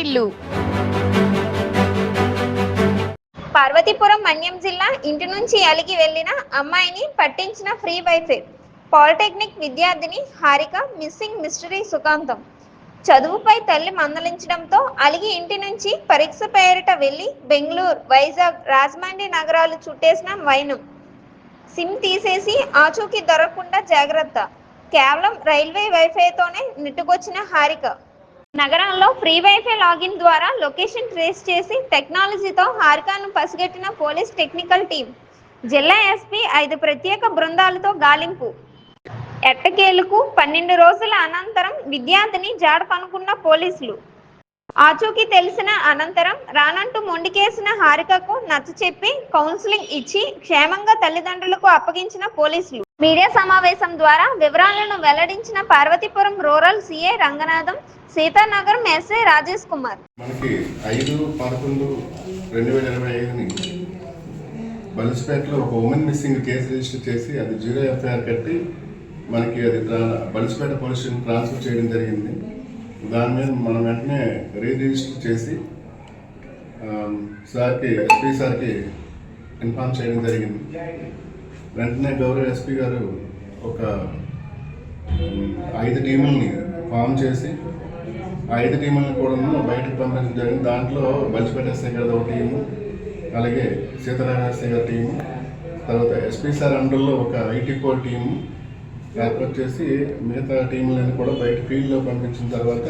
వారిల్లు పార్వతీపురం మన్యం జిల్లా ఇంటి నుంచి అలిగి వెళ్ళిన అమ్మాయిని పట్టించిన ఫ్రీ వైఫై. పాలిటెక్నిక్ విద్యార్థిని హారిక మిస్సింగ్ మిస్టరీ సుఖాంతం. చదువుపై తల్లి మందలించడంతో అలిగి ఇంటి నుంచి పరీక్ష పేరిట వెళ్ళి బెంగళూరు వైజాగ్ రాజమండ్రి నగరాలు చుట్టేసిన వైనం. సిమ్ తీసేసి ఆచూకీ దొరకకుండా జాగ్రత్త. కేవలం రైల్వే వైఫైతోనే నెట్టుకొచ్చిన హారిక. నగరంలో ఫ్రీ వైఫై లాగిన్ ద్వారా లొకేషన్ ట్రేస్ చేసి టెక్నాలజీతో హారికాను పసిగట్టిన పోలీస్ టెక్నికల్ టీం. జిల్లా ఎస్పీ ఐదు ప్రత్యేక బృందాలతో గాలింపు. ఎట్టకేలకు పన్నెండు రోజుల అనంతరం విద్యార్థిని జాడ కనుక్కున్న పోలీసులు. ఆచూకీ తెలిసిన అనంతరం రానంటూ మొండికేసిన హారికకు నచ్చచెప్పి కౌన్సిలింగ్ ఇచ్చి క్షేమంగా తల్లిదండ్రులకు అప్పగించిన పోలీసులు. మీడియా సమావేశం ద్వారా వివరాలను వెల్లడించిన Parvathipuram rural CI Ranganatham Seethanagaram SI Rajesh Kumar. మనకి ఐదు పదకొండు రెండు వేల ఇరవై ఐదుని బలిసిపేటలో ఒక ఉమెన్ మిస్సింగ్ కేసు రిజిస్టర్ చేసి అది జీరో ఎఫ్ఐఆర్ కట్టి మనకి అది ట్రా- బలిసిపేట పోలీస్ స్టేషన్ ట్రాన్స్ఫర్ చేయడం జరిగింది. దాని మీద మనం వెంటనే రీరిజిస్టర్ చేసి సార్కి ఎస్పీ సార్కి ఇన్ఫార్మ్ చేయడం జరిగింది. వెంటనే గౌరవ ఎస్పీ గారు ఒక ఐదు టీముల్ని ఫామ్ చేసి ఐదు టీములను కూడా బయటకు పంపించడం జరిగింది. దాంట్లో బలిసిపేట గారు ఒక టీము అలాగే సీతారామ ఎస్ఐ గారి టీము తర్వాత ఎస్పీ సార్ అండర్లో ఒక ఐటీ కోర్ టీము ఏర్పాటు చేసి మిగతా టీంలను కూడా బయట ఫీల్డ్లో పంపించిన తర్వాత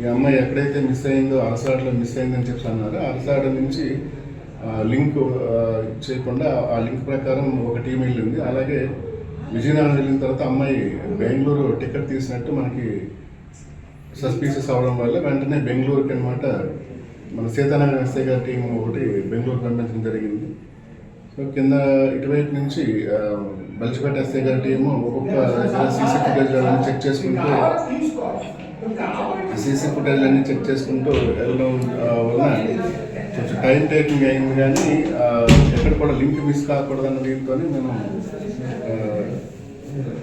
ఈ అమ్మాయి ఎక్కడైతే మిస్ అయిందో అరసాడలో మిస్ అయిందని చెప్పి అన్నారు. అరసాడ నుంచి లింక్ చేయకుండా ఆ లింక్ ప్రకారం ఒక టీం వెళ్ళింది. అలాగే విజయనగరం వెళ్ళిన తర్వాత అమ్మాయి బెంగళూరు టికెట్ తీసినట్టు మనకి సస్పీషియస్ అవడం వల్ల వెంటనే బెంగళూరుకి అనమాట మన సీతానగరం ఎస్ఐ గారి టీం ఒకటి బెంగళూరు పంపించడం జరిగింది. సో కింద ఇటువైపు నుంచి బలిచిపేట ఎస్ఐ గారి టీము ఒక్కొక్క సీసీ ఫుటేజ్ అన్ని చెక్ చేసుకుంటూ సీసీ ఫుటేజ్ అన్ని చెక్ చేసుకుంటూ వెళ్ళడం వల్ల వలన కొంచెం టైం టేకింగ్ అయింది కానీ ఎక్కడ కూడా లింక్ మిస్ కాకూడదన్న దీంతో మేము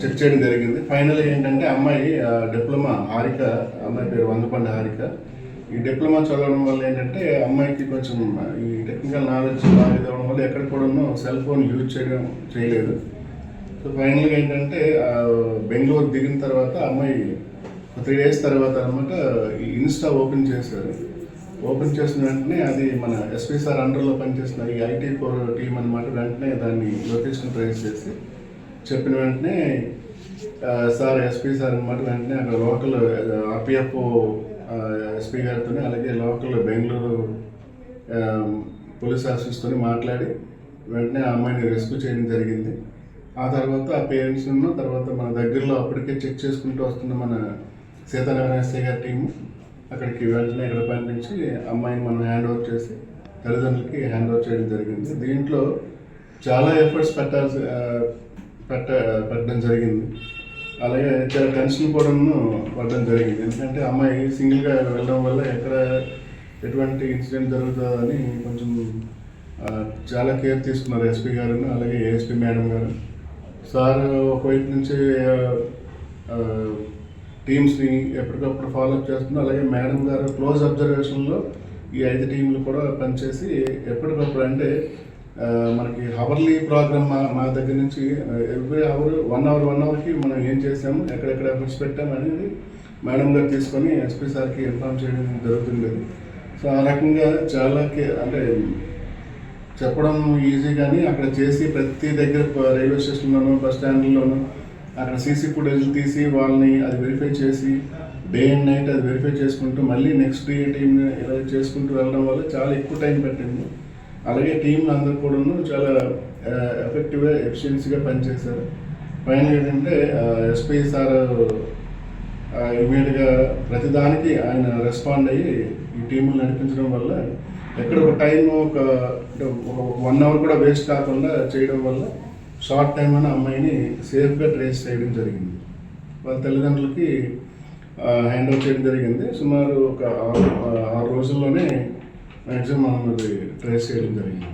చెక్ చేయడం జరిగింది. ఫైనల్ ఏంటంటే అమ్మాయి డిప్లొమా హారిక అమ్మాయి పేరు వందపండి హారిక. ఈ డిప్లొమా చదవడం వల్ల ఏంటంటే అమ్మాయికి కొంచెం ఈ టెక్నికల్ నాలెడ్జ్ బాగా ఇవ్వడం వల్ల ఎక్కడ కూడా సెల్ ఫోన్ యూజ్ చేయడం చేయలేదు. సో ఫైనల్గా ఏంటంటే బెంగళూరు దిగిన తర్వాత అమ్మాయి త్రీ డేస్ తర్వాత అనమాట ఈ ఇన్స్టా ఓపెన్ చేశారు. ఓపెన్ చేసిన వెంటనే అది మన ఎస్పీ సార్ అండర్లో పనిచేసిన ఈ ఐటీ కోర్ టీం అనమాట వెంటనే దాన్ని లొకేషన్ ట్రేస్ చేసి చెప్పిన వెంటనే సార్ ఎస్పీ సార్ అనమాట వెంటనే అక్కడ లోకల్ ఆర్పిఎఫ్ ఎస్పీ గారితో అలాగే లోకల్ బెంగళూరు పోలీస్ ఆఫీసర్స్తో మాట్లాడి వెంటనే ఆ అమ్మాయిని రెస్క్యూ చేయడం జరిగింది. ఆ తర్వాత ఆ పేరెంట్స్ను తర్వాత మన దగ్గరలో అప్పటికే చెక్ చేసుకుంటూ వస్తున్న మన సీతారామేశ్వర గారి టీము అక్కడికి వెంటనే ఇక్కడ పంపించి అమ్మాయిని మనం హ్యాండ్ ఓవర్ చేసి తల్లిదండ్రులకి హ్యాండ్ ఓవర్ చేయడం జరిగింది. దీంట్లో చాలా ఎఫర్ట్స్ పెట్టాల్సి పెట్ట పెట్టడం జరిగింది. అలాగే చాలా టెన్షన్ కూడా పడడం జరిగింది. ఎందుకంటే అమ్మాయి సింగిల్గా వెళ్ళడం వల్ల ఎక్కడ ఎటువంటి ఇన్సిడెంట్ జరుగుతుందని కొంచెం చాలా కేర్ తీసుకున్నారు ఎస్పీ గారు అలాగే ఏఎస్పీ మేడం గారు. సార్ ఒకవైపు నుంచి టీమ్స్ని ఎప్పటికప్పుడు ఫాలోఅప్ చేస్తున్నారు అలాగే మేడం గారు క్లోజ్ అబ్జర్వేషన్లో ఈ ఐదు టీంలు కూడా పనిచేసి ఎప్పటికప్పుడు అంటే మనకి హవర్లీ ప్రోగ్రామ్ మా మా దగ్గర నుంచి every hour one hour one అవర్కి మనం ఏం చేసాము ఎక్కడెక్కడ ఎఫర్ట్స్ పెట్టాము అనేది మేడం గారు తీసుకొని ఎస్పీ సార్కి ఇన్ఫార్మ్ చేయడం జరుగుతుండేది. సో ఆ రకంగా చాలా అంటే చెప్పడం ఈజీ కానీ అక్కడ చేసి ప్రతి దగ్గర రైల్వే స్టేషన్లోనూ బస్ స్టాండ్లోనూ అక్కడ సీసీ ఫుటేజ్ తీసి వాళ్ళని అది వెరిఫై చేసి డే అండ్ నైట్ అది వెరిఫై చేసుకుంటూ మళ్ళీ నెక్స్ట్ డే టీంని ఇలా చేసుకుంటూ వెళ్ళడం వల్ల చాలా ఎక్కువ టైం పట్టింది. అలాగే టీంలు అందరూ కూడాను చాలా ఎఫెక్టివ్గా ఎఫిషియన్సీగా పనిచేశారు. పైన ఏంటంటే ఎస్పీ సార్ ఇమీడియట్గా ప్రతిదానికి ఆయన రెస్పాండ్ అయ్యి ఈ టీములు నడిపించడం వల్ల ఎక్కడ ఒక టైం ఒక వన్ అవర్ కూడా వేస్ట్ కాకుండా చేయడం వల్ల షార్ట్ టైం అని అమ్మాయిని సేఫ్గా ట్రేస్ చేయడం జరిగింది. వాళ్ళ తల్లిదండ్రులకి హ్యాండ్ ఓవర్ చేయడం జరిగింది. సుమారు ఒక ఆరు ఆరు రోజుల్లోనే మ్యాక్సిమం మనం అది ట్రేస్ చేయడం జరిగింది.